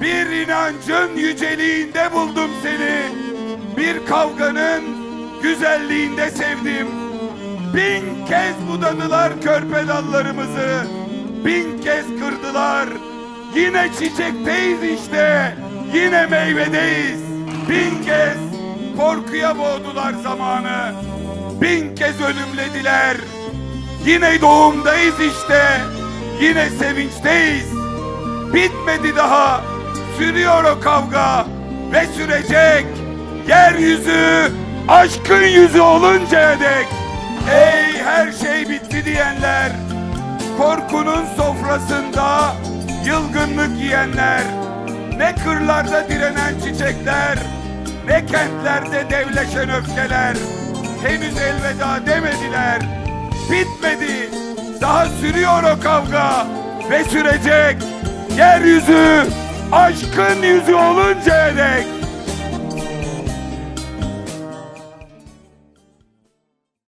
Bir inancın yüceliğinde buldum seni. Bir kavganın güzelliğinde sevdim. Bin kez budadılar körpe dallarımızı. Bin kez kırdılar. Yine çiçekteyiz işte. Yine meyvedeyiz. Bin kez korkuya boğdular zamanı. Bin kez ölümlediler. Yine doğumdayız işte. Yine sevinçteyiz. Bitmedi daha. Sürüyor o kavga ve sürecek. Yeryüzü aşkın yüzü oluncaya dek. Ey her şey bitti diyenler. Korkunun sofrasında yılgınlık yiyenler. Ne kırlarda direnen çiçekler. Ne kentlerde devleşen öfkeler. Henüz elveda demediler. Bitmedi. Daha sürüyor o kavga ve sürecek. Yeryüzü aşkın yüzü oluncaya dek.